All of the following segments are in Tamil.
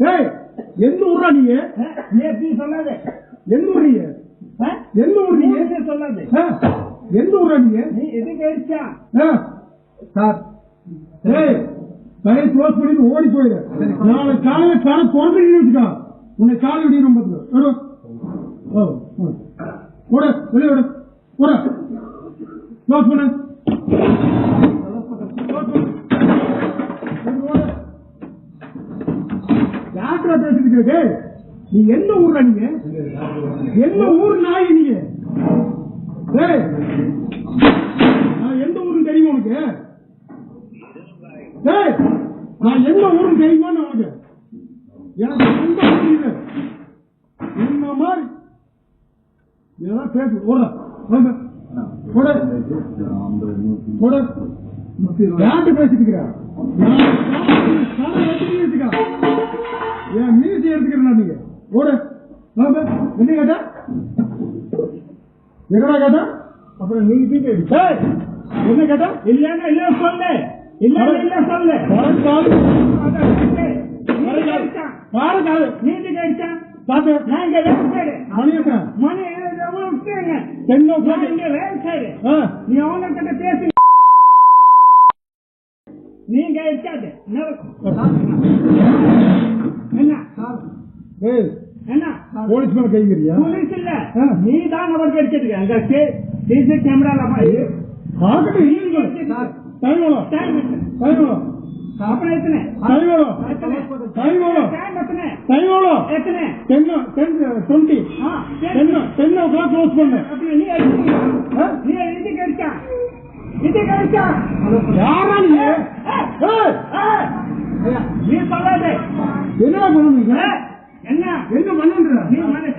ஏய் எந்த ஊரா நீ எப்படி சொல்லாத? எந்த ஊர் நீ? எந்த ஊர் நீ சொல்லாத? எந்த ஊரா நீ அடிச்சா ஆ? சார். கடையை க்ளோஸ் பண்ணிட்டு ஓடி போயிடு நாளை காலையில கடை திறந்து வச்சுக்கோ. உன்னை காலை விடியும் பார்த்துக்கோ. ஓடு வெளியே விடு ஓட. க்ளோஸ் பண்ணு. யார்கிட்ட பேசிக்கிட்டு நீ எந்த ஊர்ல நீங்க? எந்த ஊர் நாய் நீங்க? நான் எந்த ஊருன்னு தெரியுமா உனக்கு? நான் எந்த ஊருன்னு தெரியுமா உனக்கு? எனக்கு எந்த ஊர் இல்லை. மாதிரி? இதெல்லாம் பேசு பேசிட்டு இருக்கிறேன் நீங்க ஓடு. என்ன கேட்டா. எங்கடா கேட்டா? அப்புறம் நீங்க தீங்க என்ன கேட்டா? இல்லன்னா இல்ல சொல்லு? இல்லன்னா இல்ல சொல்லு? பாத்து. மணியக்கா மணி விட்டுருங்க. இங்க வேலை செய்றேன். ஆ. நீ அவன்கிட்ட பேசு. நீங்க ஏய் என்ன? போலீஸ் மேல கைங்கிறியா போலீஸ் இல்ல. நீ தான் அவருக்கு அடிச்சிருக்க அங்க சிசி கேமரால போய் பார்க்கட்டு இல்லைங்க டைம் டைம் டைம் அப்புறம் எத்தனை? டைம் எத்தனை? டைம் எவ்வளோ? டைம் எவ்வளோ? எத்தனை? Ten ten twenty. Ten ten. O'clock close பண்ணு. நீ? நீ இதுக்கு அடிச்சா இதுக்கு அடிச்சா யாரா நீ? நீ சொல்லாதே. என்னடா பண்ணுவீங்க என்ன? என்ன பண்ணுன்ற நீ மன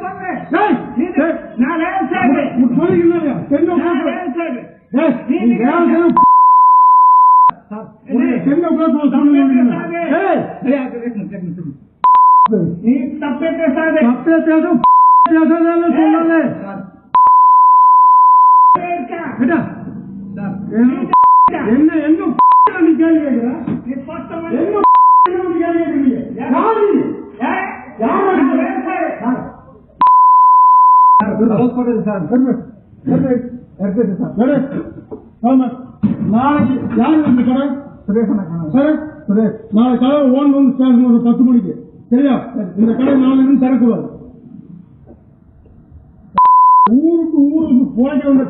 சொல்லு. ஏய், நீ நான் வேலை? டென் ஓ நான் கிளாக் வேலை ஏய், நீ நீ வேலை ஏய். நீ தப்பே பேசாதே. தப்பே பேசும் சொல்லாதே. என்ன என்ன நீ கேள்வி கேட்கிற நீ பத்து மணி என்ன நீ கேள்வி கேட்கிறீங்க யார் நீ ஏய், யார் நான் நீ? வேலை செய்றேன். நாளைக்கு யார் இந்த கடை? சுரேஷ் சுரேஷ். நாளை கடை ஓன் வந்து ஒரு பத்து மணிக்கு. சரியா? இந்த கடை நாளைல இருந்து ஊருக்கு ஊருக்கு போய்க்க வந்த